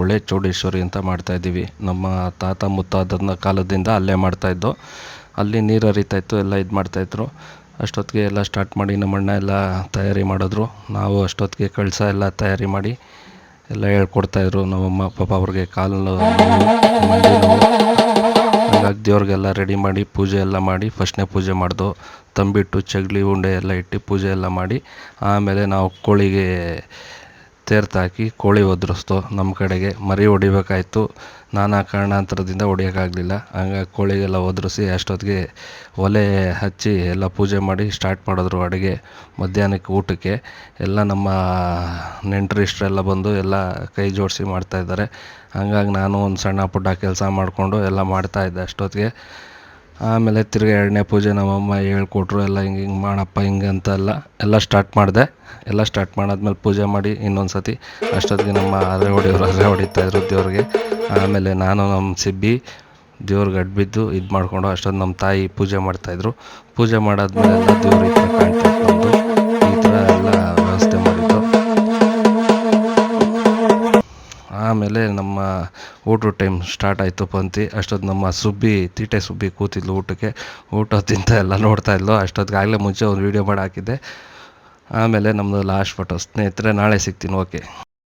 ಒಳ್ಳೆ ಚೌಡೇಶ್ವರಿ ಅಂತ ಮಾಡ್ತಾ ಇದ್ದೀವಿ. ನಮ್ಮ ತಾತ ಮುತ್ತಾತನ ಕಾಲದಿಂದ ಅಲ್ಲೇ ಮಾಡ್ತಾಯಿದ್ದು ಅಲ್ಲಿ ನೀರು ಹರಿತಾ ಇತ್ತು, ಎಲ್ಲ ಇದು ಮಾಡ್ತಾಯಿದ್ರು ಅಷ್ಟೊತ್ತಿಗೆ ಎಲ್ಲ ಸ್ಟಾರ್ಟ್ ಮಾಡಿ ನಮ್ಮ ಅಣ್ಣ ಎಲ್ಲ ತಯಾರಿ ಮಾಡಿದ್ರು. ನಾವು ಅಷ್ಟೊತ್ತಿಗೆ ಕಳಸ ಎಲ್ಲ ತಯಾರಿ ಮಾಡಿ ಎಲ್ಲ ಹೇಳ್ಕೊಡ್ತಾಯಿದ್ರು ನಮ್ಮಮ್ಮ, ಪಾಪ ಅವ್ರಿಗೆ ಕಾಲು ಹಾಗಾಗಿ ದೇವ್ರಿಗೆಲ್ಲ ರೆಡಿ ಮಾಡಿ ಪೂಜೆ ಎಲ್ಲ ಮಾಡಿ ಫಸ್ಟ್ನೇ ಪೂಜೆ ಮಾಡಿದೋ, ತಂಬಿಟ್ಟು, ಚಗ್ಲಿ, ಉಂಡೆ ಎಲ್ಲ ಇಟ್ಟು ಪೂಜೆ ಎಲ್ಲ ಮಾಡಿ, ಆಮೇಲೆ ನಾವು ಕೋಳಿಗೆ ತೇರ್ತು ಹಾಕಿ ಕೋಳಿ ಒದ್ರಿಸ್ತು. ನಮ್ಮ ಕಡೆಗೆ ಮರಿ ಹೊಡಿಬೇಕಾಯ್ತು. ನಾನಾ ಕಾರಣಾಂತರದಿಂದ ಹೊಡಿಯೋಕ್ಕಾಗ್ಲಿಲ್ಲ. ಹಂಗಾಗಿ ಕೋಳಿಗೆಲ್ಲ ಒದ್ರಿಸಿ ಅಷ್ಟೊತ್ತಿಗೆ ಒಲೆ ಹಚ್ಚಿ ಎಲ್ಲ ಪೂಜೆ ಮಾಡಿ ಸ್ಟಾರ್ಟ್ ಮಾಡಿದ್ರು ಅಡುಗೆ. ಮಧ್ಯಾಹ್ನಕ್ಕೆ ಊಟಕ್ಕೆ. ಎಲ್ಲ ನಮ್ಮ ನೆಂಟರು ಇಷ್ಟರೆಲ್ಲ ಬಂದು ಎಲ್ಲ ಕೈ ಜೋಡಿಸಿ ಮಾಡ್ತಾಯಿದ್ದಾರೆ ಹಂಗಾಗಿ ನಾನು ಒಂದು ಸಣ್ಣ ಪುಟ್ಟ ಕೆಲಸ ಮಾಡಿಕೊಂಡು ಎಲ್ಲ ಮಾಡ್ತಾಯಿದ್ದೆ ಅಷ್ಟೊತ್ತಿಗೆ. ಆಮೇಲೆ ತಿರ್ಗಿ ಎರಡನೇ ಪೂಜೆ ನಮ್ಮಮ್ಮ ಹೇಳ್ಕೊಟ್ರು, ಎಲ್ಲ ಹಿಂಗೆ ಹಿಂಗೆ ಮಾಡಪ್ಪ, ಹಿಂಗೆ ಅಂತೆಲ್ಲ ಎಲ್ಲ ಸ್ಟಾರ್ಟ್ ಮಾಡಿದೆ. ಎಲ್ಲ ಸ್ಟಾರ್ಟ್ ಮಾಡಾದ್ಮೇಲೆ ಪೂಜೆ ಮಾಡಿ ಇನ್ನೊಂದು ಸತಿ ಅಷ್ಟೊತ್ತಿಗೆ ನಮ್ಮ ಅರೆ ಹೊಡೆಯೋರು ಅರೆ ಹೊಡಿತಾಯಿದ್ರು ದೇವ್ರಿಗೆ. ಆಮೇಲೆ ನಾನು, ನಮ್ಮ ಸಿಬ್ಬಿ, ದೇವ್ರಿಗೆ ಅಡ್ಬಿದ್ದು ಇದು ಮಾಡಿಕೊಂಡು ಅಷ್ಟೊತ್ತು ನಮ್ಮ ತಾಯಿ ಪೂಜೆ ಮಾಡ್ತಾಯಿದ್ರು ಪೂಜೆ ಮಾಡಾದ್ಮೇಲೆ ಎಲ್ಲ ದೇವ್ರಿಗೆ ಕಾಣ್ತಾ ಆಮೇಲೆ ನಮ್ಮ ಊಟದ ಟೈಮ್ ಸ್ಟಾರ್ಟ್ ಆಯಿತು ಪಂಕ್ತಿ ಅಷ್ಟೊತ್ತು ನಮ್ಮ ಸುಬ್ಬಿ, ತೀಟೆ ಸುಬ್ಬಿ ಕೂತಿದ್ಲು ಊಟಕ್ಕೆ. ಊಟ ತಿಂತ ಎಲ್ಲ ನೋಡ್ತಾ ಇದ್ಲು. ಅಷ್ಟೊತ್ತಿಗೆ ಆಗಲೇ ಮುಂಚೆ ಒಂದು ವೀಡಿಯೋ ಮಾಡಿ ಹಾಕಿದ್ದೆ. ಆಮೇಲೆ ನಮ್ಮದು ಲಾಸ್ಟ್ ಫೋಟೋ ಸ್ನೇಹಿತರೆ, ನಾಳೆ ಸಿಗ್ತೀನಿ. ಓಕೆ